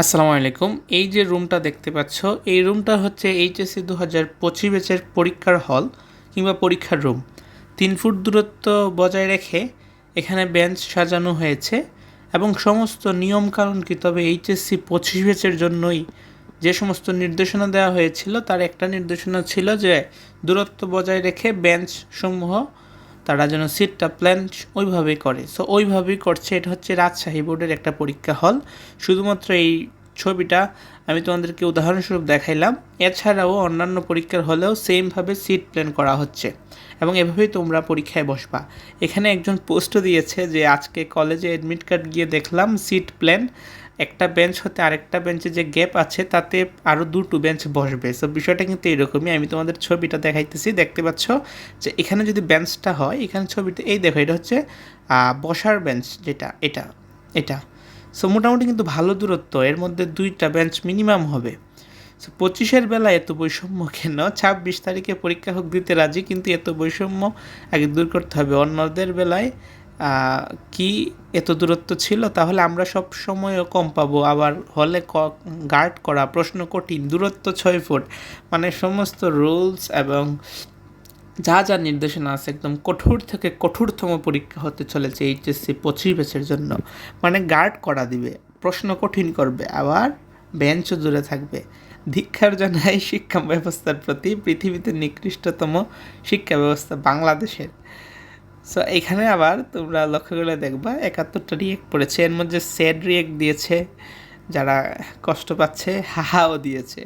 আসসালামু আলাইকুম। এই যে রুমটা দেখতে পাচ্ছ, এই রুমটা হচ্ছে এইচএসসি দু হাজার পঁচিশ ব্যাচের পরীক্ষার হল কিংবা পরীক্ষার রুম। তিন ফুট দূরত্ব বজায় রেখে এখানে বেঞ্চ সাজানো হয়েছে এবং সমস্ত নিয়মকানুন কি, তবে এইচএসসি পঁচিশ ব্যাচের জন্যই যে সমস্ত নির্দেশনা দেওয়া হয়েছিল, তার একটা নির্দেশনা ছিল যে দূরত্ব বজায় রেখে বেঞ্চ সমূহ তারা যেন সিটটা প্ল্যান ওইভাবেই করে। সো ওইভাবেই করছে। এটা হচ্ছে রাজশাহী বোর্ডের একটা পরীক্ষা হল শুধুমাত্র এই ছবিটা আমি তোমাদেরকে উদাহরণস্বরূপ দেখাইলাম। এছাড়াও অন্যান্য পরীক্ষার হলেও সেমভাবে সিট প্ল্যান করা হচ্ছে। এবং এভাবেই তোমরা পরীক্ষায় বসবা। এখানে একজন পোস্টও দিয়েছে যে, আজকে কলেজে অ্যাডমিট কার্ড গিয়ে দেখলাম সিট প্ল্যান একটা বেঞ্চ হতে আরেকটা বেঞ্চে যে গ্যাপ আছে, তাতে আরও দুটো বেঞ্চ বসবে। সো বিষয়টা কিন্তু এরকমই আমি তোমাদের ছবিটা দেখাইতেছি। দেখতে পাচ্ছ যে এখানে যদি বেঞ্চটা হয়, এখানে ছবিটা, এই দেখো, এটা হচ্ছে বসার বেঞ্চ যেটা, এটা এটা। সো মোটামুটি কিন্তু ভালো দূরত্ব। এর মধ্যে দুইটা বেঞ্চ মিনিমাম হবে। সো পঁচিশের বেলা এত বৈষম্য কেন? ছাব্বিশ তারিখে পরীক্ষা হোক, দিতে রাজি, কিন্তু এত বৈষম্য আগে দূর করতে হবে। অন্যদের বেলায় কি এত দূরত্ব ছিল? তাহলে আমরা সব সময়ও কম পাবো। আবার হলে গার্ড করা প্রশ্ন কঠিন। দূরত্ব ছয় ফুট মানে সমস্ত রুলস এবং যা যা নির্দেশনা আছে একদম কঠোর থেকে কঠোরতম পরীক্ষা হতে চলেছে এইচএসসি পঁচিশ ব্যাচের জন্য। মানে গার্ড করা দিবে, প্রশ্ন কঠিন করবে, আবার বেঞ্চও দূরে থাকবে। ধিক্ষার জানাই শিক্ষা ব্যবস্থার প্রতি পৃথিবীতে নিকৃষ্টতম শিক্ষা ব্যবস্থা বাংলাদেশের। সো এখানে আবার তোমরা লক্ষ্য করে দেখবা একাত্তরটা রিয়েক্ট পড়েছে। এর মধ্যে স্যাড রিয়েক্ট দিয়েছে, যারা কষ্ট পাচ্ছে, হাহাও দিয়েছে।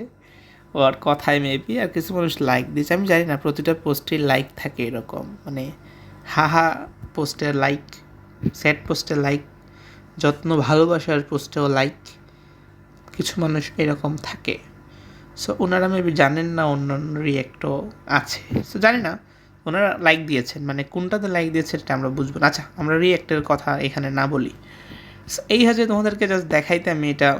ওর কথায় মেবি আর কিছু মানুষ লাইক দিয়েছে। আমি জানি না, প্রতিটা পোস্টে লাইক থাকে এরকম। মানে হাহা পোস্টের লাইক স্যাড পোস্টের লাইক যত্ন ভালোবাসার পোস্টেও লাইক কিছু মানুষ এরকম থাকে। সো ওনারা মেবি জানেন না অন্য অন্য রিয়েক্টও আছে। সো জানি না। ওনারা লাইক দিয়েছেন। মানে কোনটাতে লাইক দিয়েছেন এটা আমরা বুঝব না। আচ্ছা আমরা রিয়েক্টের কথা এখানে না বলি। এই হাজে তোমাদেরকে জাস্ট দেখাইতে আমি এটা,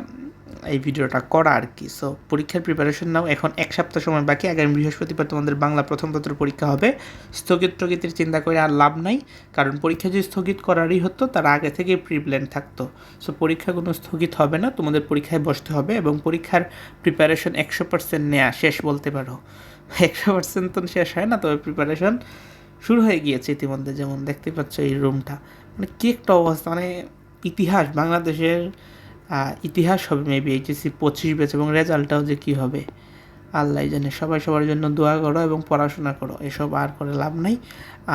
এই ভিডিওটা করা আর কি। সো পরীক্ষার প্রিপারেশন নাও। এখন এক সপ্তাহ সময় বাকি। আগামী বৃহস্পতিবার তোমাদের বাংলা প্রথম পত্র পরীক্ষা হবে। স্থগিত টগিতের চিন্তা করে আর লাভ নাই। কারণ পরীক্ষা যদি স্থগিত করারই হতো, তার আগে থেকে প্রি প্ল্যান থাকতো। সো পরীক্ষা কোনো স্থগিত হবে না। তোমাদের পরীক্ষায় বসতে হবে এবং পরীক্ষার প্রিপারেশন একশো পার্সেন্ট নেওয়া শেষ বলতে পারো। একশো পার্সেন্ট তো শেষ হয় না, তবে প্রিপারেশন শুরু হয়ে গিয়েছে ইতিমধ্যে, যেমন দেখতে পাচ্ছ এই রুমটা মানে কি একটা অবস্থা মানে ইতিহাস, বাংলাদেশের ইতিহাস হবে মেবি এইচএসসি পঁচিশ বেচ এবং রেজাল্টটাও যে কী হবে। আল্লাহ জানে, সবাই সবার জন্য দোয়া করো এবং পড়াশোনা করো, এসব আর করে লাভ নাই।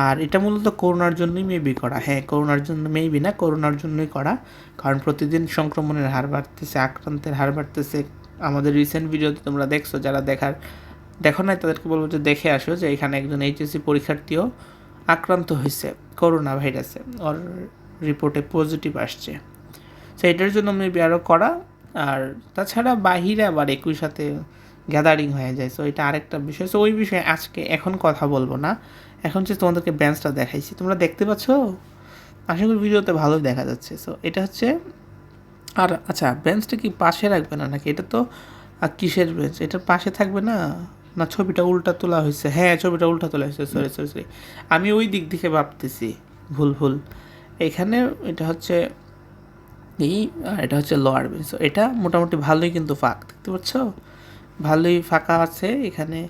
আর এটা মূলত করোনার জন্যই মেবি করা। হ্যাঁ করোনার জন্য মেবি না, করোনার জন্যই করা। কারণ প্রতিদিন সংক্রমণের হার বাড়তেছে, আক্রান্তের হার বাড়তেছে। আমাদের রিসেন্ট ভিডিওতে তোমরা দেখছ, যারা দেখার দেখো নাই, তাদেরকে বলব যে দেখে আসো যে এখানে একজন এইচএসসি পরীক্ষার্থীও আক্রান্ত হয়েছে করোনা ভাইরাসে ওর রিপোর্টে পজিটিভ আসছে। তো এটার জন্য মেবি আরও করা। আর তাছাড়া বাহিরে আবার একই সাথে গ্যাদারিং হয়ে যায়। সো এটা আরেকটা বিষয়। সো ওই বিষয়ে আজকে এখন কথা বলব না। এখন যে তোমাদেরকে ব্যাঞ্চটা দেখাইছি, তোমরা দেখতে পাচ্ছ? আশা করি ভিডিওতে ভালোই দেখা যাচ্ছে। সো এটা হচ্ছে আর আচ্ছা বেঞ্চটা কি পাশে রাখবে না নাকি? এটা তো কিসের বেঞ্চ এটার পাশে থাকবে না? না ছবিটা উল্টা তোলা হয়েছে। হ্যাঁ ছবিটা উল্টা তোলা হয়েছে। সরি সরি সরি আমি ওই দিক থেকে ভাবতেছি। ভুল ভুল। এখানে এটা হচ্ছে এই এটা হচ্ছে লোয়ার বেঞ্চ এটা মোটামুটি ভালোই কিন্তু ফাঁক দেখতে পাচ্ছ? ভালোই ফাঁকা আছে। এখানে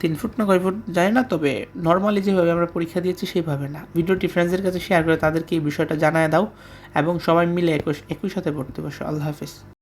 তিন ফুট না কয় ফুট যায় না তবে নর্মালি যেভাবে আমরা পরীক্ষা দিয়েছি সেইভাবে না। ভিডিওটি ফ্রেন্ডসদের কাছে শেয়ার করে তাদেরকে এই বিষয়টা জানায় দাও এবং সবাই মিলে একই একই সাথে পড়তে বসো আল্লাহ হাফিজ।